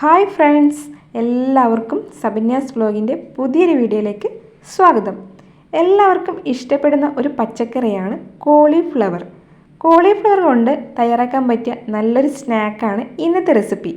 Hi friends എല്ലാവർക്കും സബന്യാസ് വ്ലോഗിന്റെ പുതിയൊരു വീഡിയോയിലേക്ക് സ്വാഗതം. എല്ലാവർക്കും ഇഷ്ടപ്പെടുന്ന ഒരു പച്ചക്കറിയാണ് കോളിഫ്ലവർ. കോളിഫ്ലവർ കൊണ്ട് തയ്യാറാക്കാൻ പറ്റിയ നല്ലൊരു സ്നാക്കാണ് ഇന്നത്തെ റെസിപ്പി.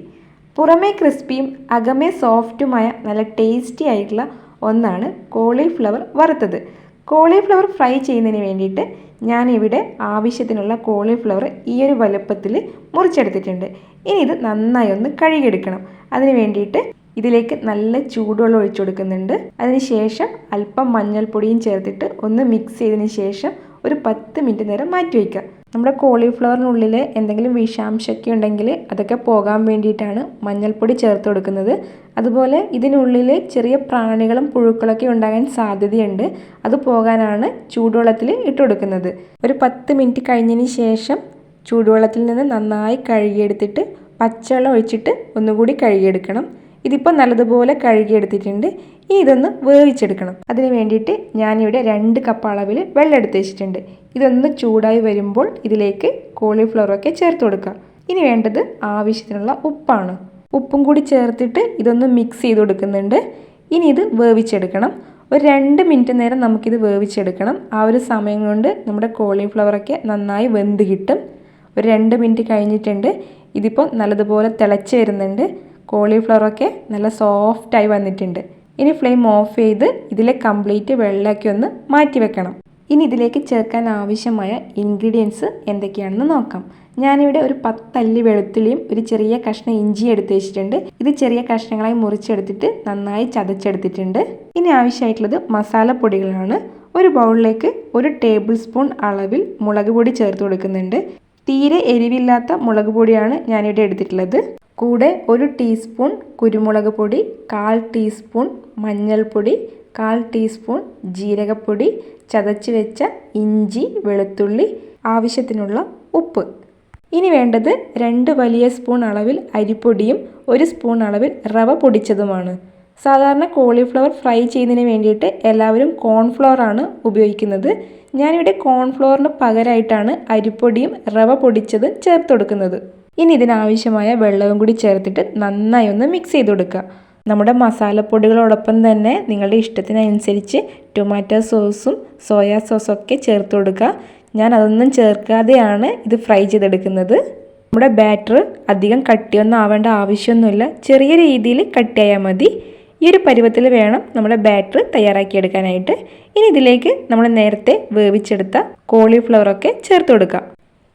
പുറമേ ക്രിസ്പിയും അകമേ സോഫ്റ്റുമായ നല്ല ടേസ്റ്റി ആയിട്ടുള്ള ഒന്നാണ് കോളിഫ്ലവർ വറുത്തത്. കോളിഫ്ലവർ ഫ്രൈ ചെയ്യുന്നതിന് വേണ്ടിയിട്ട് ഞാനിവിടെ ആവശ്യത്തിനുള്ള കോളിഫ്ലവർ ഈ ഒരു വലുപ്പത്തിൽ മുറിച്ചെടുത്തിട്ടുണ്ട്. ഇനി ഇത് നന്നായി ഒന്ന് കഴുകിയെടുക്കണം. അതിന് വേണ്ടിയിട്ട് ഇതിലേക്ക് നല്ല ചൂടുവെള്ളം ഒഴിച്ചു കൊടുക്കുന്നുണ്ട്. അതിനുശേഷം അല്പം മഞ്ഞൾപ്പൊടിയും ചേർത്തിട്ട് ഒന്ന് മിക്സ് ചെയ്തതിന് ശേഷം ഒരു പത്ത് മിനിറ്റ് നേരം മാറ്റി വയ്ക്കുക. നമ്മുടെ കോളിഫ്ലവറിനുള്ളിൽ എന്തെങ്കിലും വിഷാംശമൊക്കെ ഉണ്ടെങ്കിൽ അതൊക്കെ പോകാൻ വേണ്ടിയിട്ടാണ് മഞ്ഞൾപ്പൊടി ചേർത്ത് കൊടുക്കുന്നത്. അതുപോലെ ഇതിനുള്ളിൽ ചെറിയ പ്രാണികളും പുഴുക്കളൊക്കെ ഉണ്ടാകാൻ സാധ്യതയുണ്ട്. അത് പോകാനാണ് ചൂടുവെള്ളത്തിൽ ഇട്ട് കൊടുക്കുന്നത്. ഒരു പത്ത് മിനിറ്റ് കഴിഞ്ഞതിന് ശേഷം ചൂടുവെള്ളത്തിൽ നിന്ന് നന്നായി കഴുകിയെടുത്തിട്ട് പച്ചവെള്ളം ഒഴിച്ചിട്ട് ഒന്നുകൂടി കഴുകിയെടുക്കണം. ഇതിപ്പോൾ നല്ലതുപോലെ കഴുകിയെടുത്തിട്ടുണ്ട്. ഇനി ഇതൊന്ന് വേവിച്ചെടുക്കണം. അതിന് വേണ്ടിയിട്ട് ഞാനിവിടെ രണ്ട് കപ്പ് അളവിൽ വെള്ളം എടുത്ത് വെച്ചിട്ടുണ്ട്. ഇതൊന്ന് ചൂടായി വരുമ്പോൾ ഇതിലേക്ക് കോളിഫ്ലവറൊക്കെ ചേർത്ത് കൊടുക്കുക. ഇനി വേണ്ടത് ആവശ്യത്തിനുള്ള ഉപ്പാണ്. ഉപ്പും കൂടി ചേർത്തിട്ട് ഇതൊന്ന് മിക്സ് ചെയ്ത് കൊടുക്കുന്നുണ്ട്. ഇനി ഇത് വേവിച്ചെടുക്കണം. ഒരു രണ്ട് മിനിറ്റ് നേരം നമുക്കിത് വേവിച്ചെടുക്കണം. ആ ഒരു സമയം കൊണ്ട് നമ്മുടെ കോളിഫ്ലവറൊക്കെ നന്നായി വെന്ത് കിട്ടും. ഒരു രണ്ട് മിനിറ്റ് കഴിഞ്ഞിട്ടുണ്ട്. ഇതിപ്പോൾ നല്ലതുപോലെ തിളച്ച് വരുന്നുണ്ട്. കോളിഫ്ലവറൊക്കെ നല്ല സോഫ്റ്റായി വന്നിട്ടുണ്ട്. ഇനി ഫ്ലെയിം ഓഫ് ചെയ്ത് ഇതിലെ കംപ്ലീറ്റ് വെള്ളമൊക്കെ ഒന്ന് മാറ്റി വെക്കണം. ഇനി ഇതിലേക്ക് ചേർക്കാൻ ആവശ്യമായ ഇൻഗ്രീഡിയൻസ് എന്തൊക്കെയാണെന്ന് നോക്കാം. ഞാനിവിടെ ഒരു പത്തല്ലി വെളുത്തുള്ളിയും ഒരു ചെറിയ കഷ്ണം ഇഞ്ചി എടുത്ത് വെച്ചിട്ടുണ്ട്. ഇത് ചെറിയ കഷ്ണങ്ങളായി മുറിച്ചെടുത്തിട്ട് നന്നായി ചതച്ചെടുത്തിട്ടുണ്ട്. ഇനി ആവശ്യമായിട്ടുള്ളത് മസാലപ്പൊടികളാണ്. ഒരു ബൗളിലേക്ക് ഒരു ടേബിൾ സ്പൂൺ അളവിൽ മുളക് പൊടി ചേർത്ത് കൊടുക്കുന്നുണ്ട്. തീരെ എരിവില്ലാത്ത മുളക് പൊടിയാണ് ഞാനിവിടെ എടുത്തിട്ടുള്ളത്. കൂടെ ഒരു ടീസ്പൂൺ കുരുമുളക് പൊടി കാൽ ടീസ്പൂൺ മഞ്ഞൾപ്പൊടി കാൽ ടീസ്പൂൺ ജീരകപ്പൊടി ചതച്ച് വെച്ച ഇഞ്ചി വെളുത്തുള്ളി ആവശ്യത്തിനുള്ള ഉപ്പ്. ഇനി വേണ്ടത് രണ്ട് വലിയ സ്പൂൺ അളവിൽ അരിപ്പൊടിയും ഒരു സ്പൂൺ അളവിൽ റവ പൊടിച്ചതുമാണ്. സാധാരണ കോളിഫ്ലവർ ഫ്രൈ ചെയ്യുന്നതിന് വേണ്ടിയിട്ട് എല്ലാവരും കോൺഫ്ലവർ ആണ് ഉപയോഗിക്കുന്നത്. ഞാനിവിടെ കോൺഫ്ലവറിന് പകരമായിട്ടാണ് അരിപ്പൊടിയും റവ പൊടിച്ചത് ചേർത്ത് കൊടുക്കുന്നത്. ഇനി ഇതിനാവശ്യമായ വെള്ളവും കൂടി ചേർത്തിട്ട് നന്നായി ഒന്ന് മിക്സ് ചെയ്ത് കൊടുക്കുക. നമ്മുടെ മസാലപ്പൊടികളോടൊപ്പം തന്നെ നിങ്ങളുടെ ഇഷ്ടത്തിനനുസരിച്ച് ടൊമാറ്റോ സോസും സോയാ സോസും ഒക്കെ ചേർത്ത് കൊടുക്കുക. ഞാൻ അതൊന്നും ചേർക്കാതെയാണ് ഇത് ഫ്രൈ ചെയ്തെടുക്കുന്നത്. നമ്മുടെ ബാറ്റർ അധികം കട്ടിയൊന്നും ആവേണ്ട ആവശ്യമൊന്നുമില്ല. ചെറിയ രീതിയിൽ കട്ടിയായാൽ മതി. ഈ ഒരു പരുവത്തിൽ വേണം നമ്മുടെ ബാറ്റർ തയ്യാറാക്കിയെടുക്കാനായിട്ട്. ഇനി ഇതിലേക്ക് നമ്മൾ നേരത്തെ വേവിച്ചെടുത്ത കോളിഫ്ലവറൊക്കെ ചേർത്ത് കൊടുക്കുക.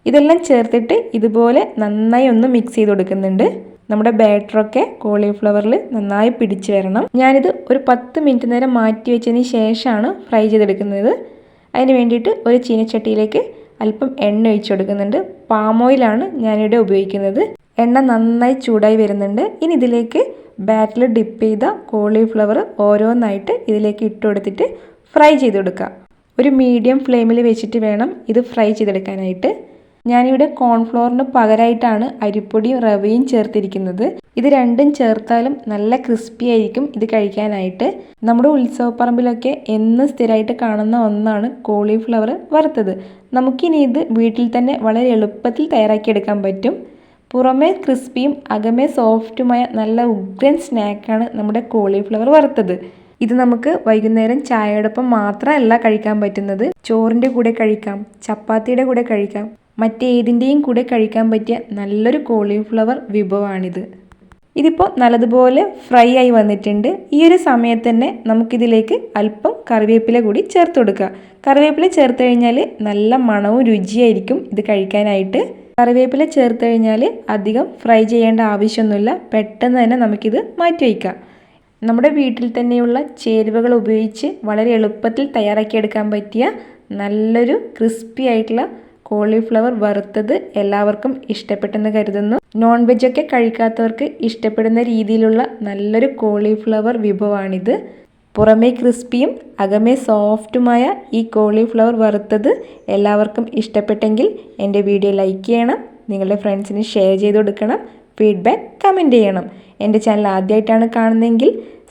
ഇതെല്ലാം ചേർത്തിട്ട് ഇതുപോലെ നന്നായി ഒന്ന് മിക്സ് ചെയ്ത് കൊടുക്കുന്നുണ്ട്. നമ്മുടെ ബാറ്ററൊക്കെ കോളിഫ്ലവറിൽ നന്നായി പിടിച്ചു വരണം. ഞാനിത് ഒരു പത്ത് മിനിറ്റ് നേരം മാറ്റി വെച്ചതിന് ശേഷമാണ് ഫ്രൈ ചെയ്തെടുക്കുന്നത്. അതിന് വേണ്ടിയിട്ട് ഒരു ചീനച്ചട്ടിയിലേക്ക് അല്പം എണ്ണ ഒഴിച്ചു കൊടുക്കുന്നുണ്ട്. പാം ഓയിലാണ് ഞാനിവിടെ ഉപയോഗിക്കുന്നത്. എണ്ണ നന്നായി ചൂടായി വരുന്നുണ്ട്. ഇനി ഇതിലേക്ക് ബാറ്റിൽ ഡിപ്പ് ചെയ്ത കോളിഫ്ലവർ ഓരോന്നായിട്ട് ഇതിലേക്ക് ഇട്ട് കൊടുത്തിട്ട് ഫ്രൈ ചെയ്ത് കൊടുക്കുക ഒരു മീഡിയം ഫ്ലെയിമിൽ വെച്ചിട്ട് വേണം ഇത് ഫ്രൈ ചെയ്തെടുക്കാനായിട്ട്. ഞാനിവിടെ കോൺഫ്ലോറിന് പകരമായിട്ടാണ് അരിപ്പൊടിയും റവയും ചേർത്തിരിക്കുന്നത്. ഇത് രണ്ടും ചേർത്താലും നല്ല ക്രിസ്പി ആയിരിക്കും ഇത് കഴിക്കാനായിട്ട്. നമ്മുടെ ഉത്സവപ്പറമ്പിലൊക്കെ എന്നും സ്ഥിരമായിട്ട് കാണുന്ന ഒന്നാണ് കോളിഫ്ലവർ വറുത്തത്. നമുക്കിനി ഇത് വീട്ടിൽ തന്നെ വളരെ എളുപ്പത്തിൽ തയ്യാറാക്കിയെടുക്കാൻ പറ്റും. പുറമേ ക്രിസ്പിയും അകമേ സോഫ്റ്റുമായ നല്ല ഉഗ്രൻ സ്നാക്കാണ് നമ്മുടെ കോളിഫ്ലവർ വറുത്തത്. ഇത് നമുക്ക് വൈകുന്നേരം ചായയോടൊപ്പം മാത്രമല്ല കഴിക്കാൻ പറ്റുന്നത്. ചോറിന്റെ കൂടെ കഴിക്കാം ചപ്പാത്തിയുടെ കൂടെ കഴിക്കാം മറ്റേതിന്റെയും കൂടെ കഴിക്കാൻ പറ്റിയ നല്ലൊരു കോളിഫ്ലവർ വിഭവമാണിത്. ഇതിപ്പോൾ നല്ലതുപോലെ ഫ്രൈ ആയി വന്നിട്ടുണ്ട്. ഈ ഒരു സമയത്ത് തന്നെ നമുക്കിതിലേക്ക് അല്പം കറിവേപ്പില കൂടി ചേർത്ത് കൊടുക്കുക കറിവേപ്പില ചേർത്ത് കഴിഞ്ഞാൽ നല്ല മണവും രുചിയായിരിക്കും ഇത് കഴിക്കാനായിട്ട്. കറിവേപ്പില ചേർത്ത് കഴിഞ്ഞാൽ അധികം ഫ്രൈ ചെയ്യേണ്ട ആവശ്യമൊന്നുമില്ല. പെട്ടെന്ന് തന്നെ നമുക്കിത് മാറ്റി വയ്ക്കാം. നമ്മുടെ വീട്ടിൽ തന്നെയുള്ള ചേരുവകൾ ഉപയോഗിച്ച് വളരെ എളുപ്പത്തിൽ തയ്യാറാക്കിയെടുക്കാൻ പറ്റിയ നല്ലൊരു ക്രിസ്പി ആയിട്ടുള്ള കോളിഫ്ലവർ വറുത്തത് എല്ലാവർക്കും ഇഷ്ടപ്പെട്ടെന്ന് കരുതുന്നു. നോൺ വെജൊക്കെ കഴിക്കാത്തവർക്ക് ഇഷ്ടപ്പെടുന്ന രീതിയിലുള്ള നല്ലൊരു കോളിഫ്ലവർ വിഭവമാണിത്. പുറമേ ക്രിസ്പിയും അകമേ സോഫ്റ്റുമായ ഈ കോളിഫ്ലവർ വറുത്തത് എല്ലാവർക്കും ഇഷ്ടപ്പെട്ടെങ്കിൽ എന്റെ വീഡിയോ ലൈക്ക് ചെയ്യണം നിങ്ങളുടെ ഫ്രണ്ട്സിന് ഷെയർ ചെയ്ത് കൊടുക്കണം ഫീഡ്ബാക്ക് കമന്റ് ചെയ്യണം. എന്റെ ചാനൽ ആദ്യമായിട്ടാണ് കാണുന്നതെങ്കിൽ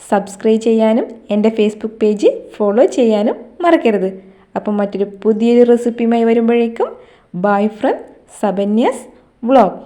സബ്സ്ക്രൈബ് ചെയ്യാനും എന്റെ ഫേസ്ബുക്ക് പേജ് ഫോളോ ചെയ്യാനും മറക്കരുത്. അപ്പം മറ്റൊരു പുതിയൊരു റെസിപ്പിയുമായി വരുമ്പോഴേക്കും. Bye from സബന്യസ് vlog